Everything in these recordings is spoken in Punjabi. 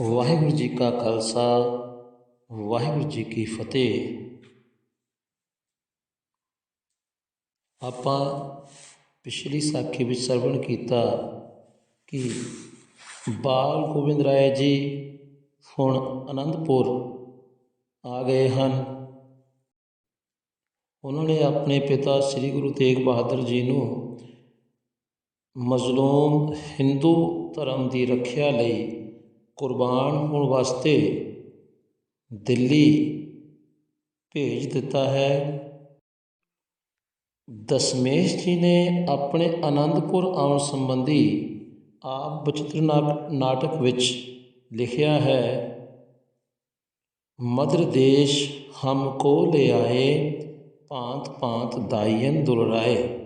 ਵਾਹਿਗੁਰੂ ਜੀ ਕਾ ਖਾਲਸਾ, ਵਾਹਿਗੁਰੂ ਜੀ ਕੀ ਫਤਿਹ। ਆਪਾਂ ਪਿਛਲੀ ਸਾਖੀ ਵਿੱਚ ਸਰਵਣ ਕੀਤਾ ਕਿ ਬਾਲ ਗੋਬਿੰਦ ਰਾਏ ਜੀ ਹੁਣ ਅਨੰਦਪੁਰ ਆ ਗਏ ਹਨ। ਉਹਨਾਂ ਨੇ ਆਪਣੇ ਪਿਤਾ ਸ੍ਰੀ ਗੁਰੂ ਤੇਗ ਬਹਾਦਰ ਜੀ ਨੂੰ ਮਜ਼ਲੂਮ ਹਿੰਦੂ ਧਰਮ ਦੀ ਰੱਖਿਆ ਲਈ ਕੁਰਬਾਨ ਹੋਣ ਵਾਸਤੇ ਦਿੱਲੀ ਭੇਜ ਦਿੱਤਾ ਹੈ। ਦਸ਼ਮੇਸ਼ ਜੀ ਨੇ ਆਪਣੇ ਆਨੰਦਪੁਰ ਆਉਣ ਸੰਬੰਧੀ ਆਪ ਬਚਿੱਤਰ ਨਾਟਕ ਵਿੱਚ ਲਿਖਿਆ ਹੈ, ਮਦਰ ਦੇਸ਼ ਹਮ ਕੋ ਲੈ ਆਏ ਭਾਂਤ ਭਾਂਤ ਦਾਇਨ ਦੁਲਰਾਏ।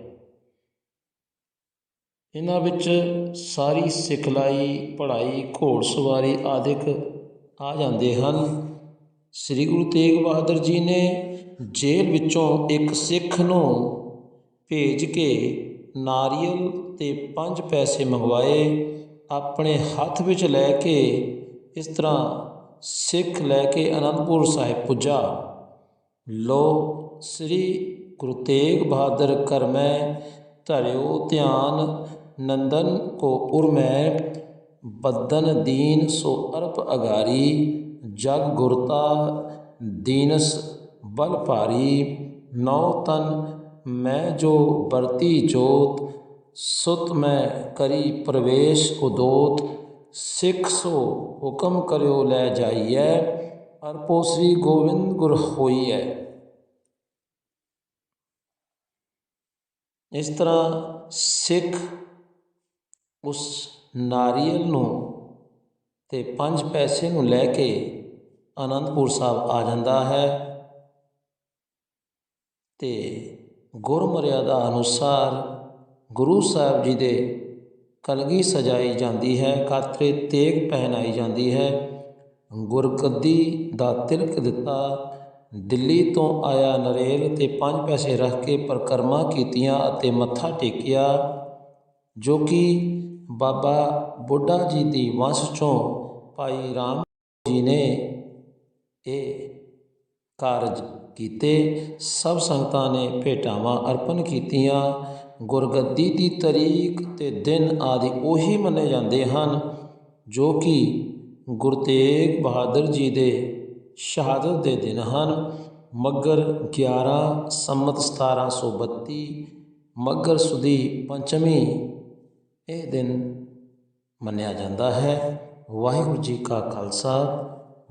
ਇਹਨਾਂ ਵਿੱਚ ਸਾਰੀ ਸਿਖਲਾਈ, ਪੜ੍ਹਾਈ, ਘੋੜ ਸਵਾਰੀ ਆਦਿਕ ਆ ਜਾਂਦੇ ਹਨ। ਸ੍ਰੀ ਗੁਰੂ ਤੇਗ ਬਹਾਦਰ ਜੀ ਨੇ ਜੇਲ੍ਹ ਵਿੱਚੋਂ ਇੱਕ ਸਿੱਖ ਨੂੰ ਭੇਜ ਕੇ ਨਾਰੀਅਲ ਤੇ ਪੰਜ ਪੈਸੇ ਮੰਗਵਾਏ, ਆਪਣੇ ਹੱਥ ਵਿੱਚ ਲੈ ਕੇ ਇਸ ਤਰ੍ਹਾਂ ਸਿੱਖ ਲੈ ਕੇ ਅਨੰਦਪੁਰ ਸਾਹਿਬ ਪੁੱਜਾ। ਲੋ ਸ੍ਰੀ ਗੁਰੂ ਤੇਗ ਬਹਾਦਰ ਕਰਮੈ ਧਰਿਓ ਧਿਆਨ ਨੰਦਨ ਕੋ ਉਰਮੈ ਬਦਨ ਦੀਨ ਸੋ ਅਰਪ ਅਗਾਰੀ ਜਗ ਗੁਰਤਾ ਦੀਨਸ ਬਲ ਭਾਰੀ, ਨੌ ਤਨ ਮੈਂ ਜੋ ਵਰਤੀ ਜੋਤ, ਸੁਤ ਮੈਂ ਕਰੀ ਪ੍ਰਵੇਸ਼ ਉਦੋਤ, ਸਿੱਖ ਸੋ ਹੁਕਮ ਕਰਿਓ ਲੈ ਜਾਈਐ, ਅਰਪੋ ਸ੍ਰੀ ਗੋਬਿੰਦ ਗੁਰ ਹੋਈਐ। ਇਸ ਤਰ੍ਹਾਂ ਸਿੱਖ ਉਸ ਨਾਰੀਅਲ ਨੂੰ ਅਤੇ ਪੰਜ ਪੈਸੇ ਨੂੰ ਲੈ ਕੇ ਅਨੰਦਪੁਰ ਸਾਹਿਬ ਆ ਜਾਂਦਾ ਹੈ ਤੇ ਗੁਰਮਰਿਆਦਾ ਅਨੁਸਾਰ ਗੁਰੂ ਸਾਹਿਬ ਜੀ ਦੇ ਕਲਗੀ ਸਜਾਈ ਜਾਂਦੀ ਹੈ, ਕਾਤਰੇ ਤੇਗ ਪਹਿਨਾਈ ਜਾਂਦੀ ਹੈ, ਗੁਰਗੱਦੀ ਦਾ ਤਿਲਕ ਦਿੱਤਾ ਦਿੱਲੀ ਤੋਂ ਆਇਆ ਨਰੇਲ ਤੇ ਪੰਜ ਪੈਸੇ ਰੱਖ ਕੇ ਪਰਕਰਮਾ ਕੀਤੀਆਂ ਅਤੇ ਮੱਥਾ ਟੇਕਿਆ, ਜੋ ਕਿ ਬਾਬਾ ਬੁੱਢਾ ਜੀ ਦੀ ਵੰਸ਼ ਚੋਂ ਭਾਈ ਰਾਮ ਜੀ ਨੇ ਇਹ ਕਾਰਜ ਕੀਤੇ। ਸਭ ਸੰਗਤਾਂ ਨੇ ਭੇਟਾਵਾਂ ਅਰਪਣ ਕੀਤੀਆਂ। ਗੁਰਗੱਦੀ ਦੀ ਤਰੀਕ ਤੇ ਦਿਨ ਆਦਿ ਉਹੀ ਮੰਨੇ ਜਾਂਦੇ ਹਨ, ਜੋ ਕਿ ਗੁਰੂ ਤੇਗ ਬਹਾਦਰ ਜੀ ਦੇ ਸ਼ਹਾਦਤ ਦੇ ਦਿਨ ਹਨ। ਮੱਗਰ 11 ਸੰਮਤ 1732 ਮੱਗਰ ਸੁਦੀ ਪੰਚਮੀ, ਇਹ ਦਿਨ ਮੰਨਿਆ ਜਾਂਦਾ ਹੈ। ਵਾਹਿਗੁਰੂ ਜੀ ਕਾ ਖਾਲਸਾ,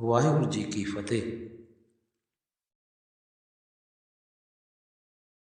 ਵਾਹਿਗੁਰੂ ਜੀ ਕੀ ਫਤਿਹ।